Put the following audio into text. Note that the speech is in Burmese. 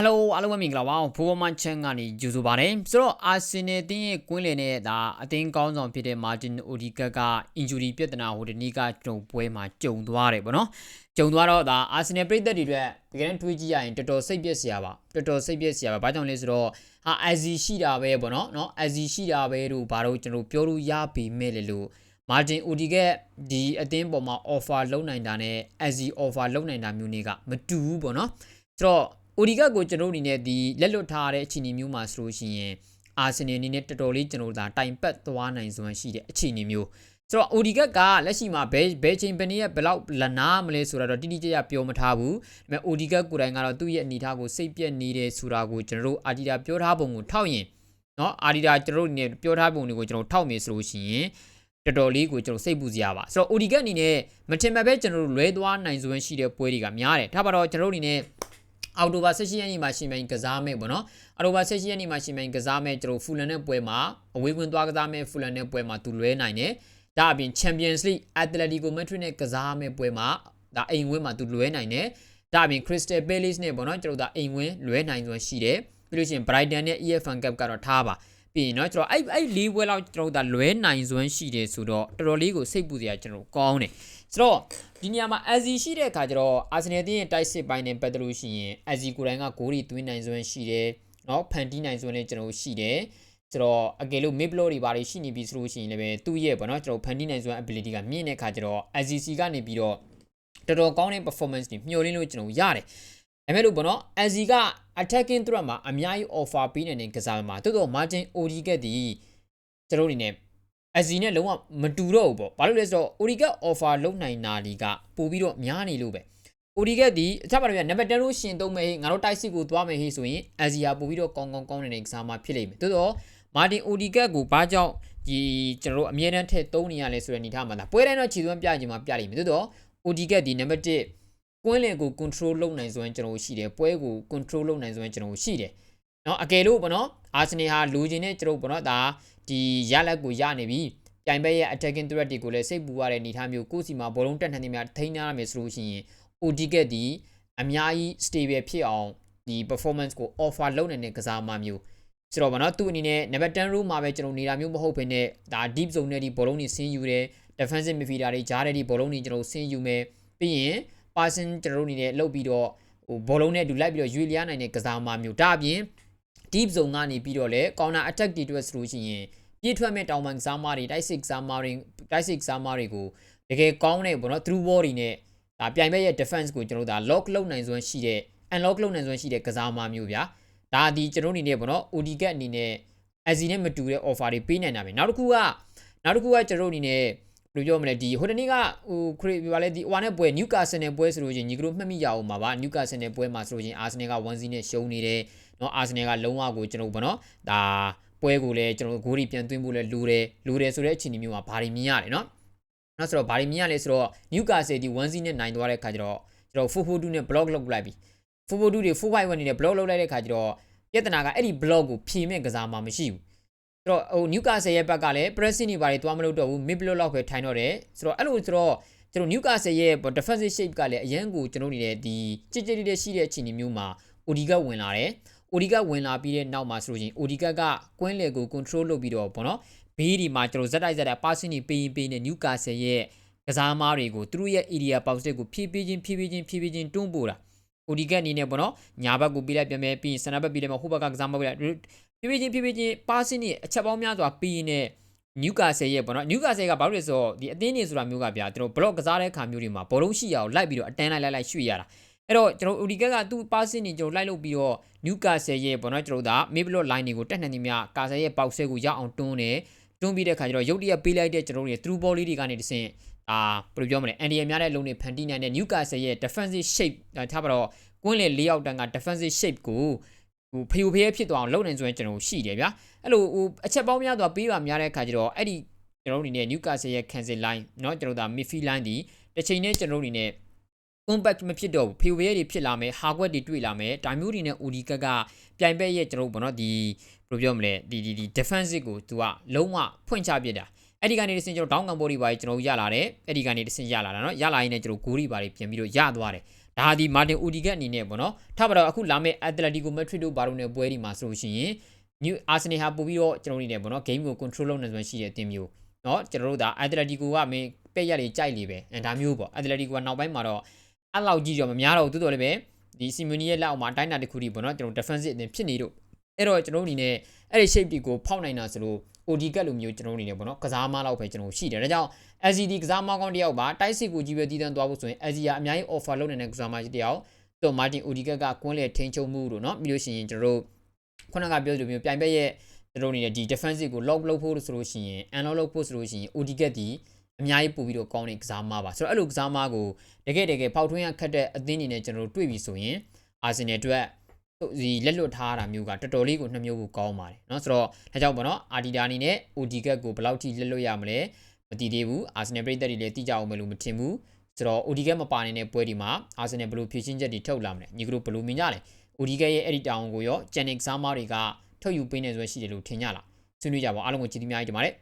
Hello အားလုံးပဲမင်္ဂလာပါဖိုးမန်ချန်ကနေကြိုဆိုပါတယ်ဆိုတော့အာဆင်နယ်တင်းရဲ့ကွင်းလယ်နဲ့ဒါအသင်းကောင်းဆောင်ဖြစ်တဲ့မာတင်အိုဒီကတ်က injury ပြဿနာဟိုဒီနေ့ကကြုံပွဲမှာကြုံသွားတယ်ဗောနော်ကြုံသွားတော့ဒါအာဆင်နယ်ပြည်သက်တွေအတွက်တကယ်တမ်းတွေးကြည့်ရရင်တော်တော်စိတ်ပြည့်စရာပါတော်တော်စိတ်ပြည့်စရာပါဘာကြောင့်လဲဆိုတော့ဟာ AZ ရှိတာပဲဗောနော်နော် AZ ရှိတာပဲလို့ဘာလို့ကျွန်တော်ပြောလို့ရပြီမဲ့လေလို့မာတင်အိုဒီကက်ဒီအသင်းပေါ်မှာ offer လုပ်နိုင်တာနဲ့ AZ offer လုပ်နိုင်တာမျိုးတွေကမတူဘူးဗောနော်ဆိုတော့ အိုဒီဂတ်ကိုကျွန်တော်အနေနဲ့ဒီလက်လွတ်ထားတဲ့အခြေအနေမျိုးမှာဆိုလို့ရှိရင်အာဆင်နယ်အနေနဲ့တော်တော်လေးကျွန်တော်ဒါတိုင်ပတ်သွားနိုင်စွမ်းရှိတဲ့အခြေအနေမျိုးဆိုတော့ OD ကကလက်ရှိမှာဘယ်ဘယ်ချိန်ဘယ်နည်းဘယ်လောက်လနာမလဲဆိုတာတော့တိတိကျကျပြောမထားဘူး။ဒါပေမဲ့ OD ကကိုယ်တိုင်ကတော့သူ့ရဲ့အနေထားကိုစိတ်ပြက်နေတယ်ဆိုတာကိုကျွန်တော်တို့အာဒီတာပြောထားပုံကိုထောက်ရင်နော်အာဒီတာကျွန်တော်တို့နေပြောထားပုံတွေကိုကျွန်တော်ထောက်မယ်ဆိုလို့ရှိရင်တော်တော်လေးကိုကျွန်တော်စိတ်ပူစရာပါ။ဆိုတော့ OD ကအနေနဲ့မထင်မှတ်ပဲကျွန်တော်တို့လွဲသွားနိုင်စွမ်းရှိတဲ့ပွဲတွေကများတယ်။ဒါပါတော့ကျွန်တော်တို့အနေနဲ့ အောက်တိုဘာ16ရက်နေ့မှာရှင်မိုင်ကစားမယ်ပေါ့နော်အောက်တိုဘာ16ရက်နေ့မှာရှင်မိုင်ကစားမယ်ကျွန်တော်ဖူလန်နဲ့ပွဲမှာအဝေးဝင်သွားကစားမယ်ဖူလန်နဲ့ပွဲမှာသူလွဲနိုင်တယ်ဒါအပြင် Champions League Atletico Madrid နဲ့ကစားမယ်ပွဲမှာဒါအိမ်ဝင်းမှာသူလွဲနိုင်တယ်ဒါအပြင် Crystal Palace နဲ့ပေါ့နော်ကျွန်တော်ဒါအိမ်ဝင်းလွဲနိုင်စွမ်းရှိတယ်ပြီးလို့ရှိရင် Brighton နဲ့ EFL Cup ကတော့ထားပါ ပြီးရင်တော့ကျွန်တော်အဲ့အဲ့၄ပွဲလောက်ကျွန်တော်ဒါလွဲနိုင်စွမ်းရှိတယ်ဆိုတော့တော်တော်လေးကိုစိတ်ပူစရာကျွန်တော်ကောင်းတယ်ကျွန်တော်ဒီနေရာမှာအက်စီရှိတဲ့အခါကျတော့အာဆင်နယ်တင်းရဲ့တိုက်စစ်ပိုင်းနဲ့ပတ်သက်လို့ရှိရင်အက်စီကိုယ်တိုင်ကဂိုးတွေသွင်းနိုင်စွမ်းရှိတယ်နော်ဖန်တီးနိုင်စွမ်းလည်းကျွန်တော်ရှိတယ်ကျွန်တော်အကယ်လို့ mid blow တွေဘာတွေရှိနေပြီဆိုလို့ရှိရင်လည်းသူ့ရဲ့ပေါ့နော်ကျွန်တော်ဖန်တီးနိုင်စွမ်း ability ကမြင့်တဲ့အခါကျတော့ SCC ကနေပြီးတော့တော်တော်ကောင်းတဲ့ performance တွေမျှော်လင့်လို့ကျွန်တော်ရတယ် ဒါပေမဲ့လို့ပေါ့နော် AZ က attacking threat မှာအများကြီး offer ပေးနေတဲ့ကစားမှာတော်တော် margin OD ကတည်းကျွန်တော်အနေနဲ့ AZ နဲ့လုံးဝမတူတော့ဘူးပေါ့ဘာလို့လဲဆိုတော့ OD က offer လုပ်နိုင်တာလီကပို့ပြီးတော့များနေလို့ပဲ OD ကဒီအချက်ပါတော့ပြနံပါတ်10လို့ရှင်သုံးမယ်ဟေးငါတို့တိုက်စစ်ကိုသွားမယ်ဟေးဆိုရင် AZ ကပို့ပြီးတော့ကောင်းကောင်းကောင်းနေတဲ့ကစားမှာဖြစ်လိမ့်မယ်တော်တော်မာတင် OD ကကိုဘာကြောင့်ဒီကျွန်တော်တို့အမြဲတမ်းထည့်သုံးနေရလဲဆိုတဲ့အနေထားမှာဒါပွဲတိုင်းတော့ခြေသွမ်းပြခြင်းမှာပြလိမ့်မယ်တော်တော် OD ကဒီနံပါတ်1 ကွင်းလင်ကို control လုပ်နိုင်စွမ်းကျွန်တော်ရှိတယ်ပွဲကို control လုပ်နိုင်စွမ်းကျွန်တော်ရှိတယ်နော်အကယ်လို့ပေါ့နော်အာဆင်နယ်ဟာလိုချင်တဲ့ကျွန်တော်ပေါ့နော်ဒါဒီရလက်ကိုရနေပြီပြိုင်ဘက်ရဲ့ attacking threat တွေကိုလည်းစိတ်ပူရတဲ့အနေအထားမျိုးကိုစီမှာဘောလုံးတက်နိုင်တဲ့များထိန်းထားရမယ်ဆိုလို့ရှိရင် Odigate ဒီအများကြီး stable ဖြစ်အောင်ဒီ performance ကို offer လုပ်နိုင်တဲ့ကစားမမျိုးဆိုတော့ဗောနော်သူ့အနေနဲ့ number 10 row မှာပဲကျွန်တော်နေတာမျိုးမဟုတ်ဘဲနဲ့ဒါ deep zone နဲ့ဒီဘောလုံးတွေဆင်းယူတယ် defensive midfielder တွေကြားတဲ့ဒီဘောလုံးတွေကျွန်တော်ဆင်းယူမယ်ပြီးရင် passing ကျွန်တော်အနေနဲ့လှုပ်ပြီးတော့ဟိုဘောလုံးနဲ့အတူလိုက်ပြီးတော့ရွေလျားနိုင်တဲ့ကစားမမျိုးဒါအပြင် deep zone ကနေပြီးတော့လေ counter attack တွေအတွက်ဆိုလို့ရှိရင်ပြည့်ထွက်မဲ့တောင်ပန်ကစားမတွေ တိုက်စစ်ကစားမတွေတိုက်စစ်ကစားမတွေကိုတကယ်ကောင်းတဲ့ဘောနော် through ball တွေနဲ့ဒါပြိုင်ဘက်ရဲ့ defense ကိုကျွန်တော်တို့ဒါ lock လုပ်နိုင်စွမ်းရှိတဲ့ unlock လုပ်နိုင်စွမ်းရှိတဲ့ကစားမမျိုးဗျာဒါဒီကျွန်တော်အနေနဲ့ပေါ့နော် OD ကအနေနဲ့ AZ နဲ့မတူတဲ့ offer တွေပေးနိုင်တာပဲနောက်တစ်ခုကနောက်တစ်ခုကကျွန်တော်အနေနဲ့ ဘယ်လိုပြောမလဲဒီဟိုတနေ့ကဟိုခရီးဘာလဲဒီဟိုဟာနဲ့ပွဲနျူကာဆယ်နဲ့ပွဲဆိုလို့ချင်းညီကတို့မှတ်မိရအောင်ပါဗာနျူကာဆယ်နဲ့ပွဲမှာဆိုလို့ချင်းအာဆင်နယ်က1-0နဲ့ရှုံးနေတယ်เนาะအာဆင်နယ်ကလုံးဝကိုကျွန်တော်ပေါ့နော်ဒါပွဲကိုလည်းကျွန်တော်ဂိုးတွေပြန်သွင်းဖို့လည်းလိုတယ်လိုတယ်ဆိုတဲ့အခြေအနေမျိုးမှာဘာတွေမြင်ရတယ်เนาะနောက်ဆိုတော့ဘာတွေမြင်ရလဲဆိုတော့နျူကာဆယ်ဒီ1-0နဲ့နိုင်သွားတဲ့ခါကျတော့ကျွန်တော်4-4-2နဲ့ block လုပ်လိုက်ပြီ4-4-2တွေ4-5-1နဲ့ block လုပ်လိုက်တဲ့ခါကျတော့ပြဿနာကအဲ့ဒီ block ကိုဖြေမဲ့ကစားမှမရှိဘူး ဆိုတော့ဟိုနျူကာဆယ်ရဲ့ဘက်ကလည်း pressing တွေဘာတွေသွားမလို့တော့ဘူး mid block လောက်ပဲထိုင်တော့တယ်ဆိုတော့အဲ့လိုဆိုတော့ကျွန်တော်နျူကာဆယ်ရဲ့ defensive shape ကလည်းအရန်ကိုကျွန်တော်နေတဲ့ဒီကြစ်ကြစ်လေးလေးရှိတဲ့အခြေအနေမျိုးမှာ OD ကဝင်လာတယ်။ OD ကဝင်လာပြီးတဲ့နောက်မှာဆိုလို့ချင်း OD ကကကွင်းလေကို control လုပ်ပြီးတော့ဗောနော်ဘေးဒီမှာကျွန်တော်ဇက်တိုက်ဇက်တိုက် passing တွေပေးရင်ပေးနေနျူကာဆယ်ရဲ့ကစားမားတွေကိုသူတို့ရဲ့ area box တွေကိုဖြည့်ပေးခြင်းဖြည့်ပေးခြင်းဖြည့်ပေးခြင်းတွန်းပို့တာ OD ကအနေနဲ့ဗောနော်ညာဘက်ကိုပေးလိုက်ပြန်မယ်ပြီးရင်စနဘက်ပေးလိုက်မှဟိုဘက်ကကစားမားပေးလိုက်ဖြည့်ပေးခြင်းဖြည့်ပေးခြင်း passing တွေအချက်ပေါင်းများစွာပေးရင်နဲ့နျူကာဆယ်ရဲ့ပေါ့နော်နျူကာဆယ်ကဘာလို့လဲဆိုတော့ဒီအသင်းနေဆိုတာမျိုးကဗျာသူတို့ဘလော့ကစားတဲ့ခါမျိုးတွေမှာဘောလုံးရှိရအောင်လိုက်ပြီးတော့အတန်းလိုက်လိုက်လိုက်ရွှေ့ရတာအဲ့တော့ကျွန်တော် Uriga ကသူ့ passing တွေကျွန်တော်လိုက်လုပ်ပြီးတော့ Newcastle ရဲ့ပေါ့နော်ကျွန်တော်ဒါ Mayblock line တွေကိုတက်နှံနေမြကာဆယ်ရဲ့ပေါက်ဆဲကိုရအောင်တွန်းတယ် တွန်းပြီးတဲ့ခါကျတော့ရုတ်တရက်ပေးလိုက်တဲ့ကျွန်တော်တို့ရဲ့ through ball လေးတွေကနေတဆင့်အာဘယ်လိုပြောမလဲ Andy များတဲ့လုံးတွေဖန်တီးနိုင်တဲ့ Newcastle ရဲ့ defensive shape ထားပါတော့ကွင်းလေ၄ရောက်တန်းက defensive shape ကိုဟိုဖျူဖျဲဖြစ်သွားအောင်လုပ်နိုင်ဆိုရင်ကျွန်တော်ရှိတယ်ဗျာအဲ့လိုဟိုအချက်ပေါင်းများစွာပေးပါများတဲ့ခါကျတော့အဲ့ဒီကျွန်တော်တို့အနေနဲ့ Newcastle ရဲ့ cancel line เนาะကျွန်တော်တို့ဒါ midfield line ဒီတစ်ချိန်နဲ့ကျွန်တော်တို့အနေနဲ့ compact မဖြစ်တော့ဘူးဖေဝဲတွေဖြစ်လာမယ်ဟာကွက်တွေတွေ့လာမယ်ဒါမျိုးတွေနဲ့ OD ကကပြိုင်ဘက်ရဲ့ကျွန်တော်တို့ဘောနော်ဒီဘယ်လိုပြောမလဲဒီဒီဒီ defensive ကို तू ကလုံးဝဖွင့်ချပြစ်တာအဲ့ဒီကနေတစင်ကျွန်တော် down ကန်ဘော်ဒီပါကျွန်တော်ရလာတယ်အဲ့ဒီကနေတစင်ရလာတာเนาะရလာရင်လည်းကျွန်တော်ဂိုးတွေပါတွေပြင်ပြီးတော့ရသွားတယ် ဒါဒီမာတင်အူဒီဂက်အနေနဲ့ပေါ့နော်ထားပါတော့အခုလာမယ့်အက်တလက်တီကိုမက်ဒရစ်တို့ဘာလို့နဲ့ပွဲဒီမှာဆိုလို့ရှိရင် new arsenal ဟာပို့ပြီးတော့ကျွန်တော်တို့နေပေါ့နော် game ကို control လုပ်နေစွမ်းရှိတဲ့အသင်းမျိုးเนาะကျွန်တော်တို့ဒါအက်တလက်တီကိုကမင်းပြက်ရက်တွေကြိုက်လေပဲအဲဒါမျိုးပေါ့အက်တလက်တီကိုကနောက်ပိုင်းမှာတော့ အဲ့လောက်ကြီးတော့မများတော့ဘူးတိုးတော်လည်းပဲဒီစီမီနီရဲ့လက်အောက်မှာတိုင်းတာတစ်ခုတည်းပေါ့နော်ကျွန်တော် defensive အသင်းဖြစ်နေတော့အဲ့တော့ကျွန်တော်တို့အနေနဲ့အဲ့ဒီ shape တွေကိုဖောက်နိုင်တာဆိုလို့ OD ကတ်လိုမျိုးကျွန်တော်တို့အနေနဲ့ပေါ့နော်ကစားမလောက်ပဲကျွန်တော်ရှိတယ်ဒါကြောင့် LCD ကစားမကောင်းတယောက်ပါတိုက်စစ်ကိုကြီးပဲတည်တံ့သွားဖို့ဆိုရင် LCD ကအများကြီး offer လုပ်နေတဲ့ကစားမကြီးတယောက်တော့ Martin Odegaard ကကွင်းလေထိန်းချုပ်မှုလို့เนาะပြီးလို့ရှိရင်ကျွန်တော်တို့ခုနကပြောသလိုမျိုးပြိုင်ဘက်ရဲ့ကျွန်တော်တို့နေတဲ့ဒီ defensive ကို lock လုပ်ဖို့ဆိုလို့ရှိရင် unlock လုပ်ဖို့ဆိုလို့ရှိရင် Odegaard ဒီ အများကြီးပို့ပြီးတော့ကောင်းတဲ့ကစားမပါဆိုတော့အဲ့လိုကစားမကိုတကယ်တကယ်ပေါက်ထွင်းရခတ်တဲ့အသင်းအနေနဲ့ကျွန်တော်တို့တွေ့ပြီဆိုရင် Arsenal အတွက်ဒီလက်လွတ်ထားတာမျိုးကတော်တော်လေးကိုနှမျိုးကိုကောင်းပါတယ်เนาะဆိုတော့ဒါကြောင့်ပေါ့နော် Adidas အနေနဲ့ Odegaard ကိုဘယ်လောက်ထိလက်လွတ်ရမလဲမတည်သေးဘူး Arsenal ပြည်သက်တွေလည်းတိကျအောင်မလို့မထင်ဘူးဆိုတော့ Odegaard မပါနေတဲ့ပွဲဒီမှာ Arsenal ဘယ်လိုဖြည့်ချင်းချက်တွေထုတ်လာမလဲညီကတို့ဘယ်လိုမြင်ကြလဲ Odegaard ရဲ့အဲ့ဒီတောင်ကိုရော Janik Zama တွေကထုတ်ယူပေးနေဆိုရှိတယ်လို့ထင်ကြလားဆွေးနွေးကြပါအားလုံးကိုကြည့်ပြီးများကြီးတင်ပါတယ်